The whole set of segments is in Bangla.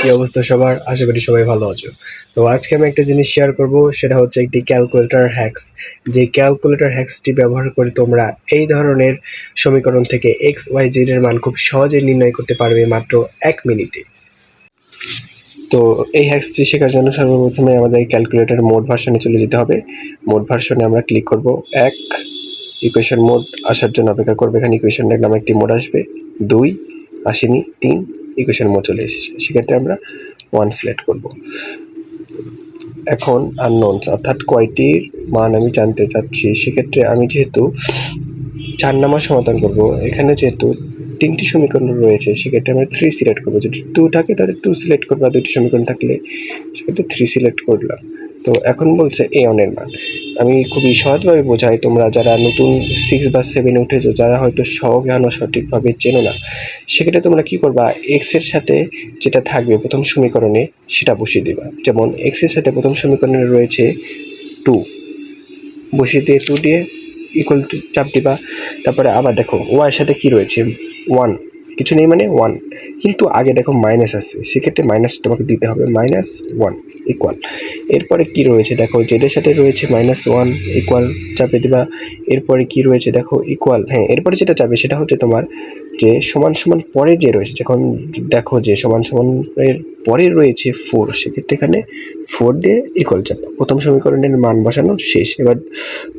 কি অবস্থা সবার? আশা করি সবাই ভালো আছো। তো আজকে আমি একটা জিনিস শেয়ার করব, সেটা হচ্ছে একটি ক্যালকুলেটর হ্যাক্স যে ক্যালকুলেটর হ্যাক্সটি ব্যবহার করে তোমরা এই ধরনের সমীকরণ থেকে এক্স ওয়াই জেড এর মান খুব সহজে নির্ণয় করতে পারবে মাত্র এক মিনিটে। তো এই হ্যাক্সটি শেখার জন্য সর্বপ্রথমে আমাদের ক্যালকুলেটর মোড ভার্সনে চলে যেতে হবে। মোড ভার্সনে আমরা ক্লিক করব। এক ইকুয়েশন মোড আসার জন্য অপেক্ষা করবে। এখানে ইকুয়েশন নামে একটি মোড আসবে। দুই, আসেনি। তিন ইকুয়েশন মোড চলে এসেছে। সেক্ষেত্রে আমরা ওয়ান সিলেক্ট করব। এখন আননোনস অর্থাৎ কয়টির মান আমি জানতে চাচ্ছি, সেক্ষেত্রে আমি যেহেতু চার নাম্বার সমাধান করব, এখানে যেহেতু তিনটি সমীকরণ রয়েছে, সেক্ষেত্রে আমরা থ্রি সিলেক্ট করব। যদি টু থাকে, তাহলে টু সিলেক্ট করব, আর দুটি সমীকরণ থাকলে সেক্ষেত্রে থ্রি সিলেক্ট করলাম। তো এখন বলছে এ অনের মান। আমি খুবই সহজভাবে বোঝাই, তোমরা যারা নতুন সিক্স বা সেভেনে উঠেছো, যারা হয়তো সজ্ঞান সঠিকভাবে চেনো না, সেক্ষেত্রে তোমরা কি করবা? এক্সের সাথে যেটা থাকবে প্রথম সমীকরণে, সেটা বসিয়ে দিবা। যেমন এক্সের সাথে প্রথম সমীকরণে রয়েছে টু বসিয়ে দিয়ে টু দিয়ে ইকুয়াল টু চাপ দিবা। তারপরে আবার দেখো ওয়াই এর সাথে কি রয়েছে? ওয়ান কিছু নেই মানে ওয়ান কিন্তু আগে দেখো মাইনাস আছে, সেক্ষেত্রে মাইনাস তোমাকে দিতে হবে মাইনাস ওয়ান ইকুয়াল এরপরে কি রয়েছে দেখো জেডের সাথে রয়েছে মাইনাস ওয়ান ইকুয়াল চাপে দিবা, এরপরে কি রয়েছে দেখো ইকুয়াল হ্যাঁ এরপরে যেটা চাপে সেটা হচ্ছে তোমার যে সমান সমান পরে যে রয়েছে, যখন দেখো যে সমান সমান এর পরে রয়েছে ফোর সেক্ষেত্রে এখানে ফোর দিয়ে ইকুয়াল চাপ। প্রথম সমীকরণের মান বসানো শেষ। এবার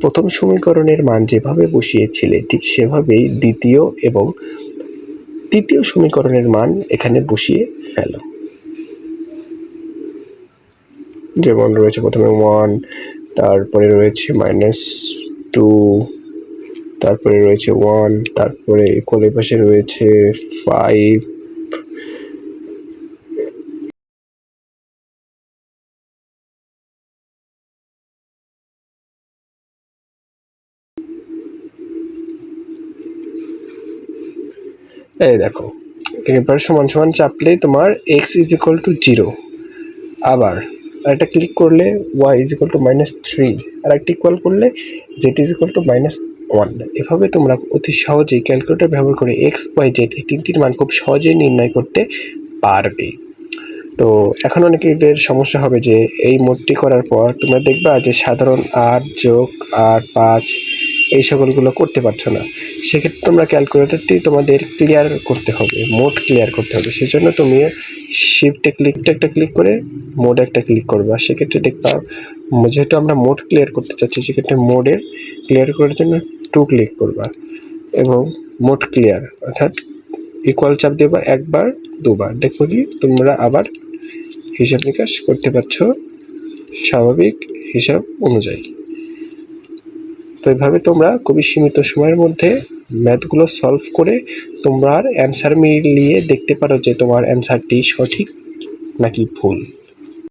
প্রথম সমীকরণের মান যেভাবে বসিয়েছিলে, ঠিক সেভাবেই দ্বিতীয় এবং তৃতীয় সমীকরণের মান এখানে বসিয়ে ফেল। যেমন রয়েছে প্রথমে ওয়ান তারপরে রয়েছে মাইনাস টু তারপরে রয়েছে ওয়ান তারপরে কোলে পাশে রয়েছে ফাইভ এই দেখো এবার সমান সমান চাপলে তোমার X is equal to zero আবার আরেকটা ক্লিক করলে Y is equal to minus three আর একটা ইকুয়াল করলে Z is equal to minus one এভাবে তোমরা অতি সহজেই ক্যালকুলেটর ব্যবহার করে এক্স ওয়াই জেড এই তিনটির মান খুব সহজেই নির্ণয় করতে পারবে। তো এখন অনেকের সমস্যা হবে যে এই মোডটি করার পর তোমরা দেখবা যে সাধারণ আট যোগ আট, পাঁচ এই সকলগুলো করতে পারছ না। সেক্ষেত্রে তোমরা ক্যালকুলেটরটি তোমাদের ক্লিয়ার করতে হবে মোড ক্লিয়ার করতে হবে। সেজন্য তুমি শিফটে ক্লিকটা একটা ক্লিক করে মোড একটা ক্লিক করবা। সেক্ষেত্রে দেখবা যেহেতু আমরা মোড ক্লিয়ার করতে চাচ্ছি, সেক্ষেত্রে মোডের ক্লিয়ার করার জন্য টু ক্লিক করবা এবং মোড ক্লিয়ার অর্থাৎ ইকুয়াল চাপ দেবা একবার, দুবার। দেখো কি, তোমরা আবার হিসাব নিকাশ করতে পারছ, স্বাভাবিক হিসাব অনুযায়ী। তো এইভাবে তোমরা খুবই সীমিত সময়ের মধ্যে ম্যাথগুলো সলভ করে তোমরা অ্যান্সার মিলিয়ে দেখতে পারো যে তোমার অ্যান্সারটি সঠিক নাকি ভুল।